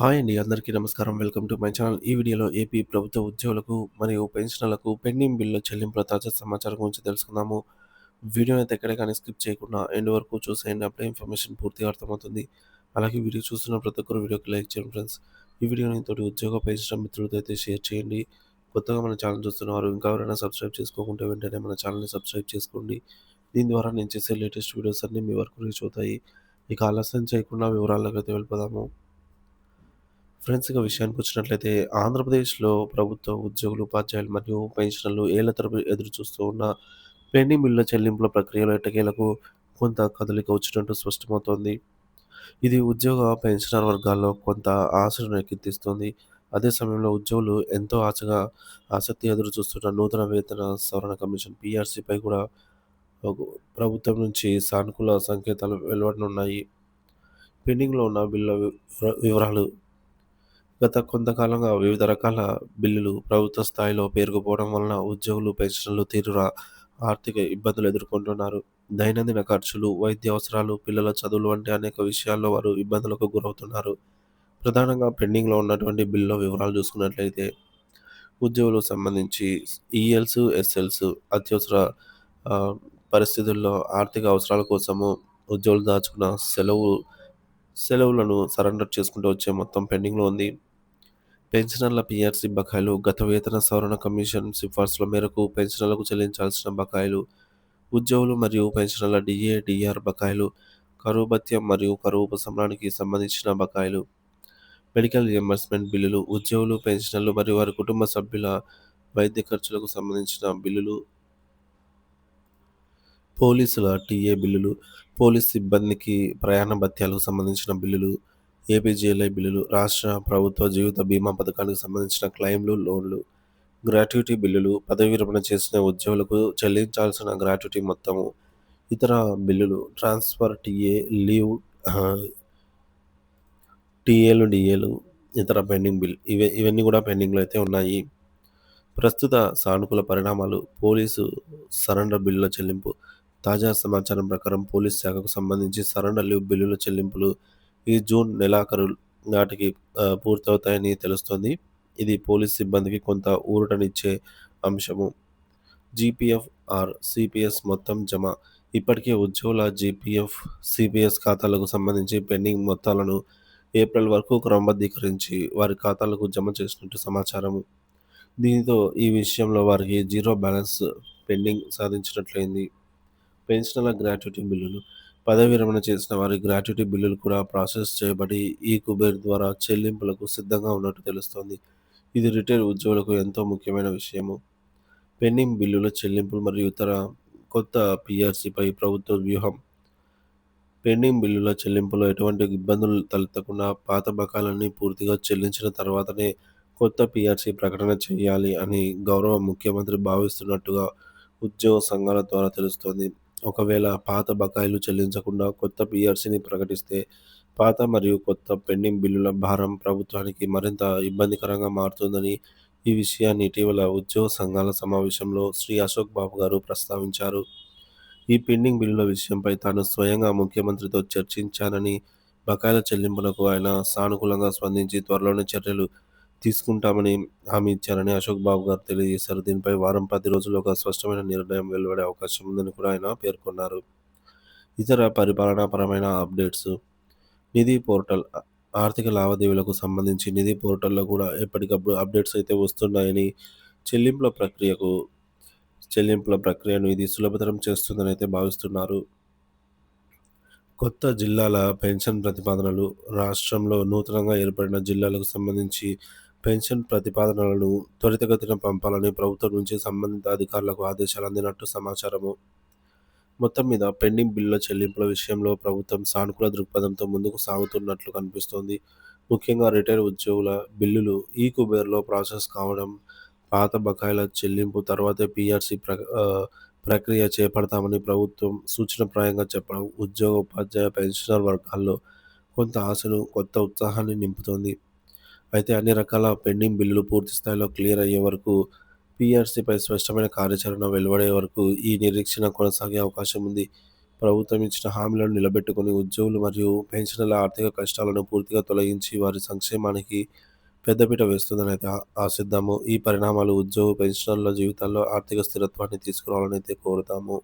Hi అండి. అందరికీ నమస్కారం. Welcome to my channel. ఈ వీడియోలో ఏపీ ప్రభుత్వ ఉద్యోగులకు మరియు పెన్షనర్లకు పెండింగ్ బిల్లు చెల్లింపుల తాజా సమాచారం గురించి తెలుసుకుందాము. వీడియోని అయితే ఎక్కడ కానీ స్కిప్ చేయకుండా ఎండ్ వరకు చూసేయండి. అప్పుడే ఇన్ఫర్మేషన్ పూర్తిగా అర్థమవుతుంది. అలాగే వీడియో చూస్తున్న ప్రతి ఒక్కరు వీడియోకి లైక్ చేయండి ఫ్రెండ్స్. ఈ వీడియోని తోటి ఉద్యోగ పెన్షన్ మిత్రులతో అయితే షేర్ చేయండి. కొత్తగా మన ఛానల్ చూస్తున్నవారు ఇంకా ఎవరైనా సబ్స్క్రైబ్ చేసుకోకుంటే వెంటనే మన ఛానల్‌ని సబ్స్క్రైబ్ చేసుకోండి. దీని ద్వారా నేను చేసే లేటెస్ట్ వీడియోస్ అన్నీ మీ వరకు రీచ్ అవుతాయి. ఇక ఆలస్యం చేయకుండా వివరాల్లోకి అయితే వెళ్ళిపోదాము. ఫ్రెండ్స్ ఇక విషయానికి వచ్చినట్లయితే ఆంధ్రప్రదేశ్‌లో ప్రభుత్వ ఉద్యోగులు, ఉపాధ్యాయులు మరియు పెన్షనర్లు ఏళ్ళ తరపు ఎదురు చూస్తూ ఉన్న పెండింగ్ బిల్లుల చెల్లింపుల ప్రక్రియలో ఎట్టకేలకు కొంత కదలిక వచ్చినట్టు స్పష్టమవుతోంది. ఇది ఉద్యోగ, పెన్షనర్ వర్గాల్లో కొంత ఆశను రేకెత్తిస్తోంది. అదే సమయంలో ఉద్యోగులు ఎంతో ఆశగా ఆసక్తి ఎదురు చూస్తున్న నూతన వేతన సవరణ కమిషన్ పీఆర్సీపై కూడా ప్రభుత్వం నుంచి సానుకూల సంకేతాలు వెలువడనున్నాయి. పెండింగ్‌లో ఉన్న బిల్లుల వివరాలు గత కొంతకాలంగా వివిధ రకాల బిల్లులు ప్రభుత్వ స్థాయిలో పేరుకుపోవడం వలన ఉద్యోగులు, పెన్షన్లు తీవ్ర ఆర్థిక ఇబ్బందులు ఎదుర్కొంటున్నారు. దైనందిన ఖర్చులు, వైద్య అవసరాలు, పిల్లల చదువులు వంటి అనేక విషయాల్లో వారు ఇబ్బందులకు గురవుతున్నారు. ప్రధానంగా పెండింగ్‌లో ఉన్నటువంటి బిల్లుల వివరాలు చూసుకున్నట్లయితే ఉద్యోగులకు సంబంధించి ఈఎల్స్, ఎస్ఎల్స్ అత్యవసర పరిస్థితుల్లో ఆర్థిక అవసరాల కోసము ఉద్యోగులు దాచుకున్న సెలవు సెలవులను సరెండర్ చేసుకుంటూ వచ్చే మొత్తం పెండింగ్‌లో ఉంది. పెన్షనర్ల పీఆర్సీ బకాయిలు గత వేతన సవరణ కమిషన్ సిఫార్సుల మేరకు పెన్షనర్లకు చెల్లించాల్సిన బకాయిలు, ఉద్యోగులు మరియు పెన్షనర్ల డిఏ డిఆర్ బకాయిలు, కరువు భత్యం మరియు కరువు ఉపశమనానికి సంబంధించిన బకాయిలు, మెడికల్ రియంబర్స్‌మెంట్ బిల్లులు, ఉద్యోగులు, పెన్షనర్లు మరియు వారి కుటుంబ సభ్యుల వైద్య ఖర్చులకు సంబంధించిన బిల్లులు, పోలీసుల టీఏ బిల్లులు, పోలీస్ సిబ్బందికి ప్రయాణ భత్యాలకు సంబంధించిన బిల్లులు, ఏపీజీఎల్ఐ బిల్లులు, రాష్ట్ర ప్రభుత్వ జీవిత బీమా పథకానికి సంబంధించిన క్లెయిమ్లు, లోన్లు, గ్రాట్యుటీ బిల్లులు, పదవీ విరమణ చేసిన ఉద్యోగులకు చెల్లించాల్సిన గ్రాట్యుటీ మొత్తము, ఇతర బిల్లులు, ట్రాన్స్‌ఫర్ టీఏ, లీవ్ టీఏలు, డిఏలు ఇతర పెండింగ్ బిల్ ఇవే ఇవన్నీ కూడా పెండింగ్‌లో అయితే ఉన్నాయి. ప్రస్తుత సానుకూల పరిణామాలు పోలీసు సరెండర్ బిల్లుల చెల్లింపు తాజా సమాచారం ప్రకారం పోలీస్ శాఖకు సంబంధించి సరెండర్ లీవ్ బిల్లుల చెల్లింపులు ఈ జూన్ నెలాఖరు నాటికి పూర్తవుతాయని తెలుస్తోంది. ఇది పోలీస్ సిబ్బందికి కొంత ఊరటనిచ్చే అంశము. జీపీఎఫ్ ఆర్ సీపీఎస్ మొత్తం జమ ఇప్పటికే ఉద్యోగుల జీపీఎఫ్, సీపీఎస్ ఖాతాలకు సంబంధించి పెండింగ్ మొత్తాలను ఏప్రిల్ వరకు క్రమబద్ధీకరించి వారి ఖాతాలకు జమ చేసినట్టు సమాచారము. దీనితో ఈ విషయంలో వారికి జీరో బ్యాలెన్స్ పెండింగ్ సాధించినట్లయింది. పెన్షనర్ల గ్రాట్యుటీ బిల్లులు పదవీ విరమణ చేసిన వారి గ్రాట్యుటీ బిల్లులు కూడా ప్రాసెస్ చేయబడి ఈ కుబేర్ ద్వారా చెల్లింపులకు సిద్ధంగా ఉన్నట్టు తెలుస్తోంది. ఇది రిటైర్ ఉద్యోగులకు ఎంతో ముఖ్యమైన విషయము. పెండింగ్ బిల్లుల చెల్లింపులు మరియు ఇతర కొత్త పిఆర్సీపై ప్రభుత్వ వ్యూహం పెండింగ్ బిల్లుల చెల్లింపులో ఎటువంటి ఇబ్బందులు తలెత్తకుండా పాత బకాలన్నీ పూర్తిగా చెల్లించిన తర్వాతనే కొత్త పిఆర్సీ ప్రకటన చేయాలి అని గౌరవ ముఖ్యమంత్రి భావిస్తున్నట్టుగా ఉద్యోగ సంఘాల ద్వారా తెలుస్తోంది. ఒకవేళ పాత బకాయిలు చెల్లించకుండా కొత్త పిఆర్సీని ప్రకటిస్తే పాత మరియు కొత్త పెండింగ్ బిల్లుల భారం ప్రభుత్వానికి మరింత ఇబ్బందికరంగా మారుతుందని ఈ విషయాన్ని ఇటీవల ఉద్యోగ సంఘాల సమావేశంలో శ్రీ అశోక్ బాబు గారు ప్రస్తావించారు. ఈ పెండింగ్ బిల్లుల విషయంపై తాను స్వయంగా ముఖ్యమంత్రితో చర్చించానని, బకాయిల చెల్లింపులకు ఆయన సానుకూలంగా స్పందించి త్వరలోనే చర్యలు తీసుకుంటామని హామీ ఇచ్చారని అశోక్ బాబు గారు తెలియజేశారు. దీనిపై వారం, పది రోజుల్లో ఒక స్పష్టమైన నిర్ణయం వెలువడే అవకాశం ఉందని కూడా ఆయన పేర్కొన్నారు. ఇతర పరిపాలనాపరమైన అప్డేట్స్ నిధి పోర్టల్ ఆర్థిక లావాదేవీలకు సంబంధించి నిధి పోర్టల్‌లో కూడా ఎప్పటికప్పుడు అప్డేట్స్ అయితే వస్తున్నాయని, చెల్లింపుల ప్రక్రియకు చెల్లింపుల ప్రక్రియను ఇది సులభతరం చేస్తుందని అయితే భావిస్తున్నారు. కొత్త జిల్లాల పెన్షన్ ప్రతిపాదనలు రాష్ట్రంలో నూతనంగా ఏర్పడిన జిల్లాలకు సంబంధించి పెన్షన్ ప్రతిపాదనలను త్వరితగతిన పంపాలని ప్రభుత్వం నుంచి సంబంధిత అధికారులకు ఆదేశాలు అందినట్టు సమాచారము. మొత్తం మీద పెండింగ్ బిల్లుల చెల్లింపుల విషయంలో ప్రభుత్వం సానుకూల దృక్పథంతో ముందుకు సాగుతున్నట్లు కనిపిస్తోంది. ముఖ్యంగా రిటైర్ ఉద్యోగుల బిల్లులు ఈ కుబేర్‌లో ప్రాసెస్ కావడం, పాత బకాయిల చెల్లింపు తర్వాతే పీఆర్సీ ప్ర ప్రక్రియ చేపడతామని ప్రభుత్వం సూచనప్రాయంగా చెప్పడం ఉద్యోగ, ఉపాధ్యాయ, పెన్షనర్ వర్గాల్లో కొంత ఆశను, కొత్త ఉత్సాహాన్ని నింపుతోంది. అయితే అన్ని రకాల పెండింగ్ బిల్లులు పూర్తి స్థాయిలో క్లియర్ అయ్యే వరకు, పీఆర్సీపై స్పష్టమైన కార్యాచరణ వెలువడే వరకు ఈ నిరీక్షణ కొనసాగే అవకాశం ఉంది. ప్రభుత్వం ఇచ్చిన హామీలను నిలబెట్టుకుని ఉద్యోగులు మరియు పెన్షన్ల ఆర్థిక కష్టాలను పూర్తిగా తొలగించి వారి సంక్షేమానికి పెద్దపీట వేస్తుందని అయితే ఆశిద్దాము ఈ పరిణామాలు ఉద్యోగ పెన్షనర్ల జీవితాల్లో ఆర్థిక స్థిరత్వాన్ని తీసుకురావాలని అయితే కోరుతాము